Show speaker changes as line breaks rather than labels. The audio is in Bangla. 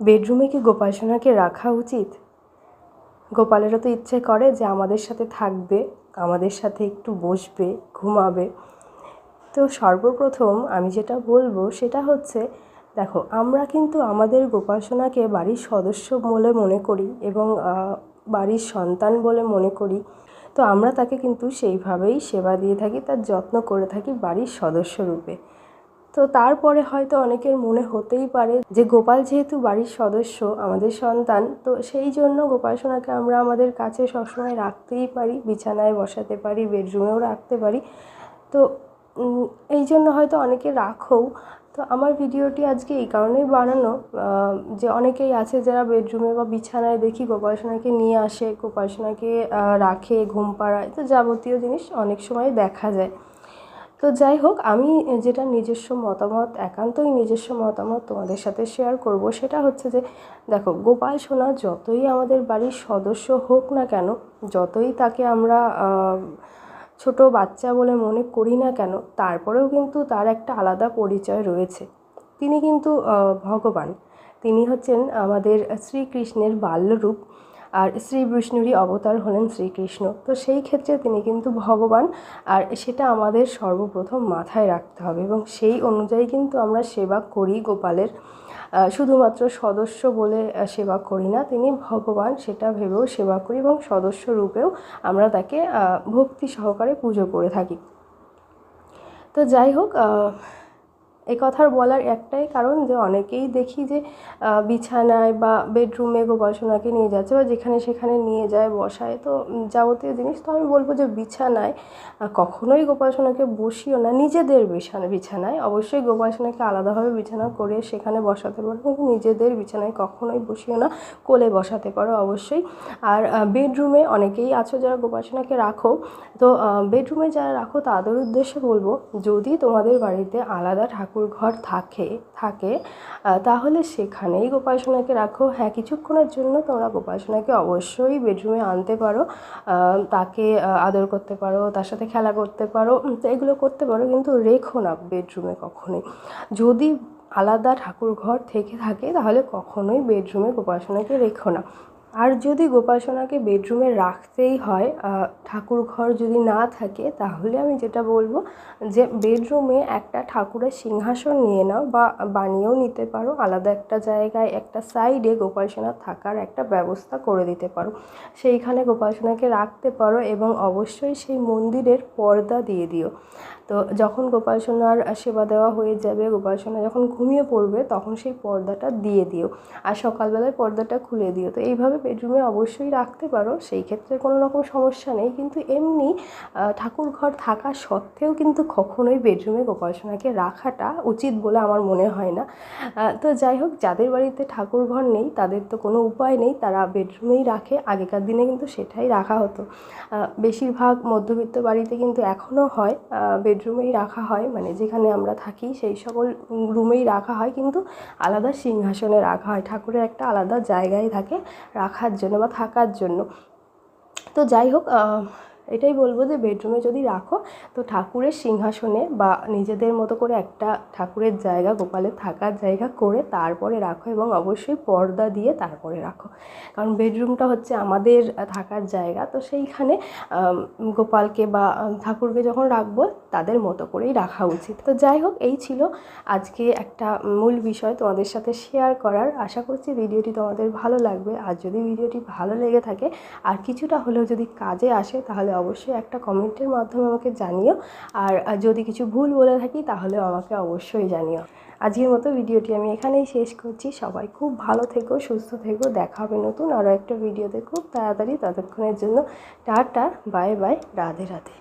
বেডরুমে কি গোপাল সোনাকে রাখা উচিত? গোপালেরও তো ইচ্ছে করে যে আমাদের সাথে থাকবে, আমাদের সাথে একটু বসবে, ঘুমাবে। তো সর্বপ্রথম আমি যেটা বলব সেটা হচ্ছে, দেখো, আমরা কিন্তু আমাদের গোপাল সোনাকে বাড়ির সদস্য বলে মনে করি এবং বাড়ির সন্তান বলে মনে করি। তো আমরা তাকে কিন্তু সেইভাবেই সেবা দিয়ে থাকি, তার যত্ন করে থাকি বাড়ির সদস্য রূপে। তো তারপরে হয়তো অনেকের মনে হতেই পারে যে গোপাল যেহেতু বাড়ির সদস্য, আমাদের সন্তান, তো সেই জন্য গোপাল সোনাকে আমরা আমাদের কাছে সবসময় রাখতেই পারি, বিছানায় বসাতে পারি, বেডরুমেও রাখতে পারি। তো এই জন্য হয়তো অনেকে রাখো তো আমার ভিডিওটি আজকে এই কারণেই বানানো যে অনেকেই আছে যারা বেডরুমে বা বিছানায় দেখি গোপাল সোনাকে নিয়ে আসে, গোপাল সোনাকে রাখে, ঘুম পাড়ায়, তো যাবতীয় জিনিস অনেক সময় দেখা যায়। তো যাই হোক, আমি যেটা নিজস্ব মতামত, একান্তই নিজস্ব মতামত তোমাদের সাথে শেয়ার করব, সেটা হচ্ছে যে, দেখো, গোপাল সোনা যতই আমাদের বাড়ির সদস্য হোক না কেন, যতই তাকে আমরা ছোট বাচ্চা বলে মনে করি না কেন, তারপরেও কিন্তু তার একটা আলাদা পরিচয় রয়েছে। তিনি কিন্তু ভগবান। তিনি হচ্ছেন আমাদের শ্রীকৃষ্ণের বাল্যরূপ। আর শ্রী বিষ্ণুরই অবতার হলেন শ্রীকৃষ্ণ। তো সেই ক্ষেত্রে তিনি কিন্তু ভগবান, আর সেটা আমাদের সর্বপ্রথম মাথায় রাখতে হবে এবং সেই অনুযায়ী কিন্তু আমরা সেবা করি গোপালের। শুধুমাত্র সদস্য বলে সেবা করি না, তিনি ভগবান, সেটা ভেবেও সেবা করি এবং সদস্য রূপেও আমরা তাকে ভক্তি সহকারে পুজো করে থাকি। তো যাই হোক এই কথার বলার একটাই কারণ যে অনেকেই দেখি যে বিছানায় বা বেডরুমে গোপাল সোনাকে নিয়ে যাচ্ছে বা যেখানে সেখানে নিয়ে যায়, বসায়। তো যাবতীয় জিনিস তো আমি বলব যে বিছানায় কখনোই গোপাল সোনাকে বসিও না। নিজেদের বিছানা, বিছানায় অবশ্যই গোপাল সোনাকে আলাদাভাবে বিছানা করে সেখানে বসাতে পারো, কিন্তু নিজেদের বিছানায় কখনোই বসিও না। কোলে বসাতে পারো অবশ্যই। আর বেডরুমে অনেকেই আছো যারা গোপাল সোনাকে রাখো, তো বেডরুমে যারা রাখো তাদের উদ্দেশ্যে বলব, যদি তোমাদের বাড়িতে আলাদা ঠাকুর ঠাকুর ঘর থাকে থাকে তাহলে সেখানেই গোপাল সোনাকে রাখো। হ্যাঁ কিছুক্ষণের জন্য তোমরা গোপাল সোনাকে অবশ্যই বেডরুমে আনতে পারো তাকে আদর করতে পারো, তার সাথে খেলা করতে পারো এগুলো করতে পারো, কিন্তু রেখো না বেডরুমে কখনোই। যদি আলাদা ঠাকুর ঘর থেকে থাকে, তাহলে কখনোই বেডরুমে গোপাল সোনাকে রেখো না। আর যদি গোপাসনাকে বেডরুমে রাখতেই হয় ঠাকুর ঘর যদি না থাকে, তাহলে আমি যেটা বলব যে বেডরুমে একটা ঠাকুরের সিংহাসন নিয়ে নাও বা বানিয়েও নিতে পারো। আলাদা একটা জায়গায়, একটা সাইডে গোপালসোনা থাকার একটা ব্যবস্থা করে দিতে পারো। সেইখানে গোপালসোনাকে রাখতে পারো এবং অবশ্যই সেই মন্দিরের পর্দা দিয়ে দিও। তো যখন গোপাল সোনার সেবা দেওয়া হয়ে যাবে, গোপাল সোনা যখন ঘুমিয়ে পড়বে, তখন সেই পর্দাটা দিয়ে দিও। আর সকালবেলায় পর্দাটা খুলে দিও। তো এইভাবে বেডরুমে অবশ্যই রাখতে পারো। সেই ক্ষেত্রে কোনো রকম সমস্যা নেই। কিন্তু এমনি ঠাকুর ঘর থাকা সত্ত্বেও কিন্তু কখনোই বেডরুমে গোপাল সোনাকে রাখাটা উচিত বলে আমার মনে হয় না। তো যাই হোক, যাদের বাড়িতে ঠাকুর ঘর নেই, তাদের তো কোনো উপায় নেই। তারা বেডরুমেই রাখে। আগেকার দিনে কিন্তু সেটাই রাখা হতো। বেশিরভাগ মধ্যবিত্ত বাড়িতে কিন্তু এখনও হয় বেড বেডরুমেই রাখা হয় মানে যেখানে আমরা থাকি সেই সকল রুমেই রাখা হয়, কিন্তু আলাদা সিংহাসনে রাখা হয়। ঠাকুরের একটা আলাদা জায়গায় থাকে রাখার জন্য বা থাকার জন্য। তো যাই হোক এটাই বলব যে বেডরুমে যদি রাখো, তো ঠাকুরের সিংহাসনে বা নিজেদের মতো করে একটা ঠাকুরের জায়গা, গোপালের থাকার জায়গা করে তারপরে রাখো এবং অবশ্যই পর্দা দিয়ে তারপরে রাখো। কারণ বেডরুমটা হচ্ছে আমাদের থাকার জায়গা, তো সেইখানে গোপালকে বা ঠাকুরকে যখন রাখব, তাদের মতো করেই রাখা উচিত। তো যাই হোক, এই ছিল আজকে একটা মূল বিষয় তোমাদের সাথে শেয়ার করার। আশা করছি ভিডিওটি তোমাদের ভালো লাগবে। আর যদি ভিডিওটি ভালো লেগে থাকে, আর কিছুটা হলেও যদি কাজে আসে, তাহলে অবশ্যই একটা কমেন্টের মাধ্যমে আমাকে জানিও। আর যদি কিছু ভুল বলে থাকি তাহলে আমাকে অবশ্যই জানিও। আজকের মতো ভিডিওটি আমি এখানেই শেষ করছি। সবাই খুব ভালো থেকো, সুস্থ থেকো। দেখা হবে নতুন আরও একটা ভিডিওতে খুব তাড়াতাড়ি। ততক্ষণের জন্য tata, bye bye, Radhe Radhe.